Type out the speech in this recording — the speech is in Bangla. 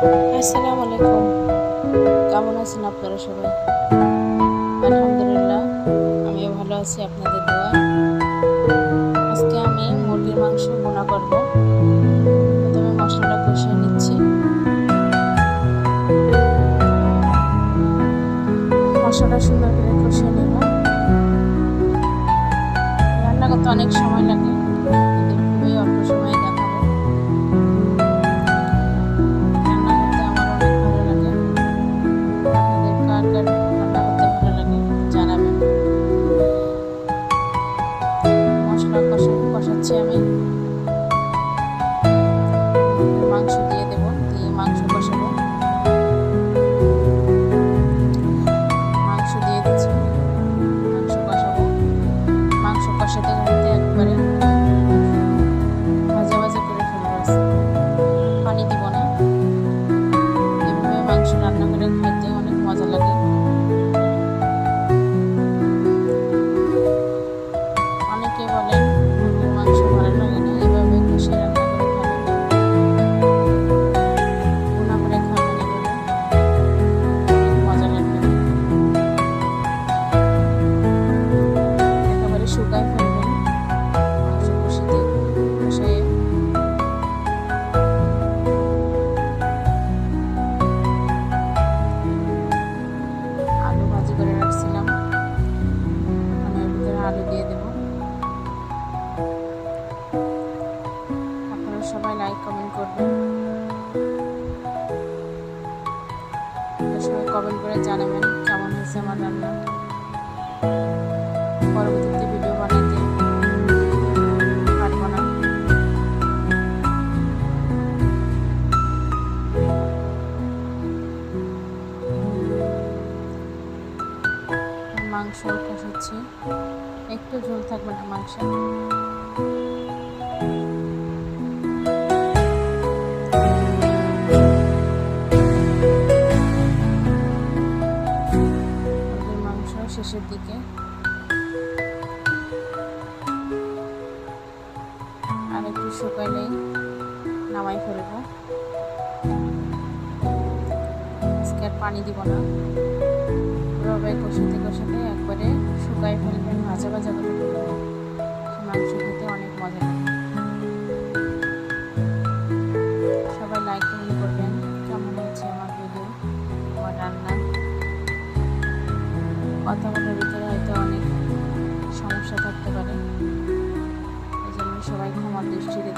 আসসালামু আলাইকুম। কেমন আছেন আপনারা সবাই? আলহামদুলিল্লাহ, আমিও ভালো আছি, আপনাদের দোয়া। আজকে আমি মুরগির মাংস বোনা করব। প্রথমে মশলাটা কষিয়ে নিচ্ছি। মশলাটা সুন্দর করে কষিয়ে নেব। রান্না করতে অনেক সময় লাগে। কষাচ্ছি কমেন্ট করে জানাবেন কেমন হয়েছে আমার রান্না। পরবর্তীতে ভিডিও বানাইতে পারব না। মাংস কষাচ্ছি একটু ঝোল থাকবে না মাংস শেষের দিকে। আর একটু শুকাইলেই নামাই ফেলব। আজকে আর পানি দিব না। রবে কষাতে কষাতে একবারে শুকাই ফেলবেন ভাজা ভাজা করে মাংস কথা বলার ভিতরে হয়তো অনেক সমস্যা থাকতে পারে। জন্য সবাই ক্ষমার দৃষ্টিতে